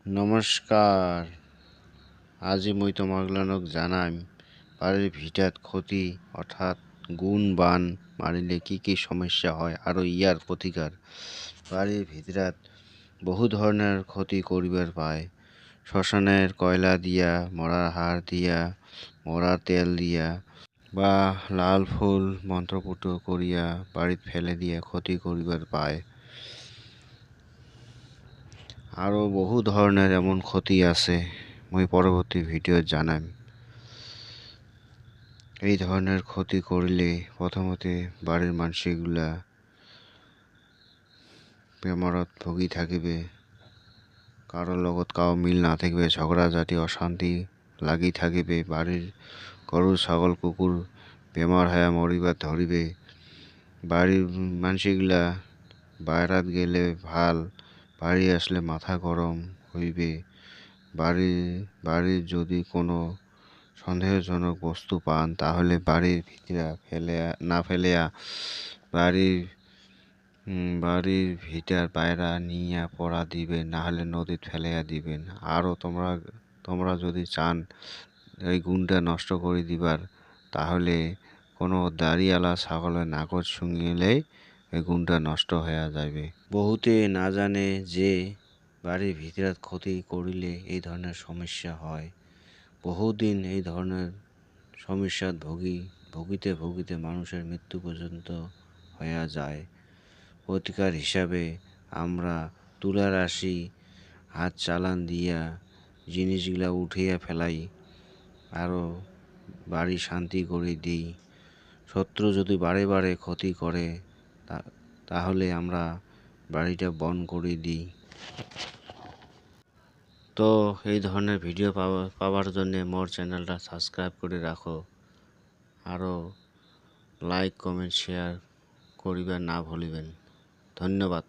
নমস্কাৰ আজি মই তোমালোকক জনাম বাৰীৰ ভিতৰত ক্ষতি অৰ্থাৎ গুণ বান মাৰিলে কি কি সমস্যা হয় আৰু ইয়াৰ প্ৰতিকাৰ। বাৰীৰ ভিতৰত বহু ধৰণৰ ক্ষতি কৰিব পায়। শ্মশানের কয়লা দিয়া, মৰাৰ সাৰ দিয়া, মৰাৰ তেল দিয়া, বা লাল ফুল মন্ত্ৰপুত করিয়া বাৰীত ফেলে দিয়া ক্ষতি কৰিব পায়। আৰু বহু ধৰণৰ এমন ক্ষতি আছে, মই পৰৱৰ্তী ভিডিঅ'ত জানাম। এই ধরনের ক্ষতি করলে প্রথমতে বাড়ির মানুষগুলা বেমাৰত ভুগি থাকিবে কারোর লগত কাও মিল না থাকিবে, ঝগড়া জাতি অশান্তি লাগি থাকিবে, বাড়ির গরু ছাগল কুকুর বেমার হয়ে মরিবার ধরিবে বাড়ির মানুষগুলা বাইরাত গেলে ভালো বাড়ি আসলে মাথা গরম হইবে। বাড়ি বাড়ির যদি কোনো সন্দেহজনক বস্তু পান, তাহলে বাড়ির ভিতরে ফেলে, না ফেলেয়া বাড়ির বাড়ির ভিতর বাইরা নিয়ে পড়া দিবেন না হলে নদীত ফেলাইয়া দিবেন। আরও তোমরা তোমরা যদি চান এই গুণটা নষ্ট করে দিবার, তাহলে কোনো দাড়িওয়ালা ছাগলের নাকচ শুঙিলেই এই গুণটা নষ্ট হয়ে যাবে বহুতে না জানে যে বাড়ির ভিতৰত ক্ষতি করিলে এই ধরনের সমস্যা হয়। বহুদিন এই ধরনের সমস্যাত ভুগি, ভুগিতে ভুগিতে মানুষের মৃত্যু পর্যন্ত হয়ে যায়। প্রতিকার হিসাবে আমরা তুলা রাশি হাত চালান দিয়া জিনিসগুলা উঠিয়া ফেলাই আরও বাড়ি শান্তি করে দিই। শত্রু যদি বারে বারে ক্ষতি করে তাহলে আমরা বাড়িটা বন্ধ করে দিই। তো এই ধরনের ভিডিও পাওয়া, পাওয়ার জন্য মোর চ্যানেলটা সাবস্ক্রাইব করে রাখো। আরও লাইক, কমেন্ট, শেয়ার করিবার না ভুলিবেন। ধন্যবাদ।